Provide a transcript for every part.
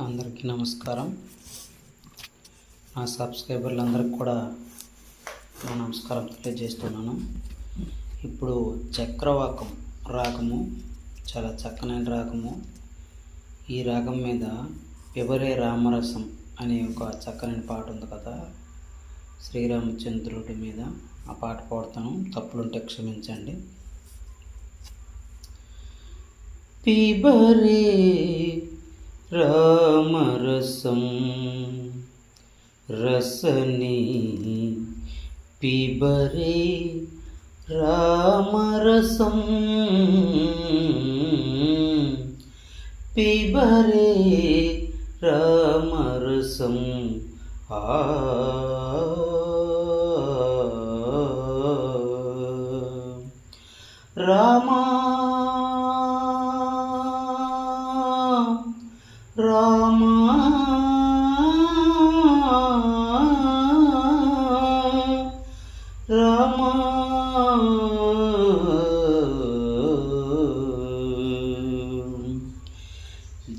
అందరికీ నమస్కారం. నా సబ్స్క్రైబర్లందరికీ కూడా నా నమస్కారం తెలియజేస్తున్నాను. ఇప్పుడు చక్రవాకం రాగము చాలా చక్కనైన రాగము. ఈ రాగం మీద పిబరే రామరసం అనే ఒక చక్కని పాట ఉంది కదా శ్రీరామచంద్రుడి మీద. ఆ పాట పాడతాను. తప్పులుంటే క్షమించండి. పిబరే ரசம் ரசனே பிபரே ராமரசம் பிபரே ராமரசம் ஆ ராமா ரா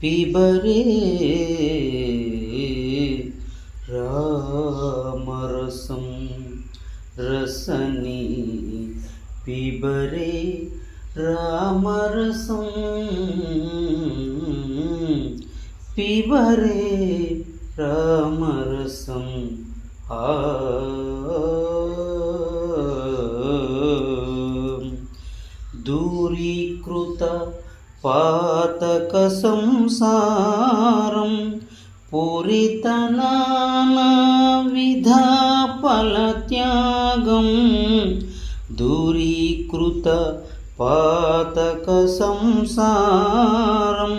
പിബരേ രാമരസം രസനി പിബരേ രാമരസം പിബരേ രാമരസം ആ ദൂരീകൃത പാ రసని పిబరే రామరసం పిబరే రామరసం ఆ దూరీకృత పాతక సంసారం పూరితనాన విధాఫలత్యాగం దూరీకృత పాతక సంసారం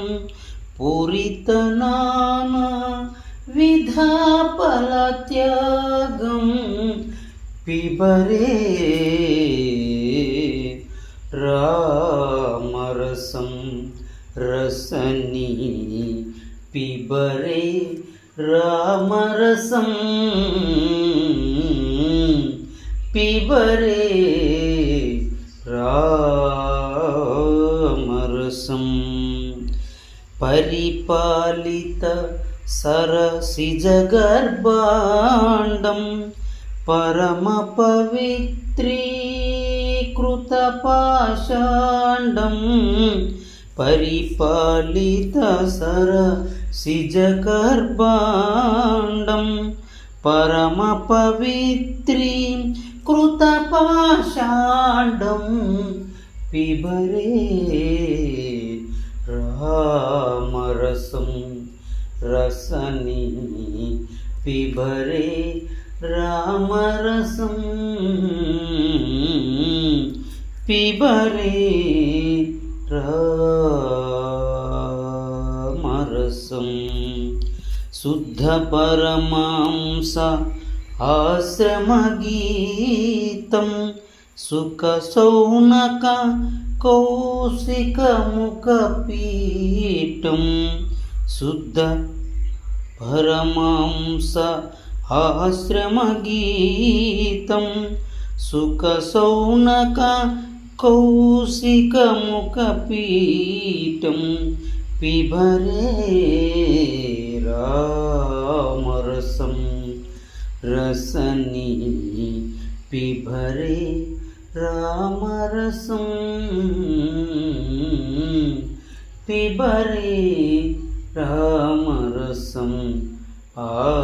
పూరితనాన విధాఫలత్యాగం పిబరే రామరసం रसनी पिबरे रामरसं पिबरे रामरसं परिपालित सरसिजगर्भाण्डं परमपवित्रीकृतपाषाण्डम् పరిపాలిత సర సిజగర్భాండం పరమ పవిత్రీ కృత పాషాండం పిబరే రామరసం రసని పిబరే రామరసం పిబరే రామరసం శుద్ధ పరమాంస ఆశ్రమగీతం. సుఖ సౌనక కౌశికముఖపీఠం శుద్ధ పరమాంస ఆశ్రమగీతం. సుఖ సౌనక కౌశికముఖపీఠం పిబరే రామరసం. రసని పిబరే రామరసం. పిబరే రామరసం. ఆ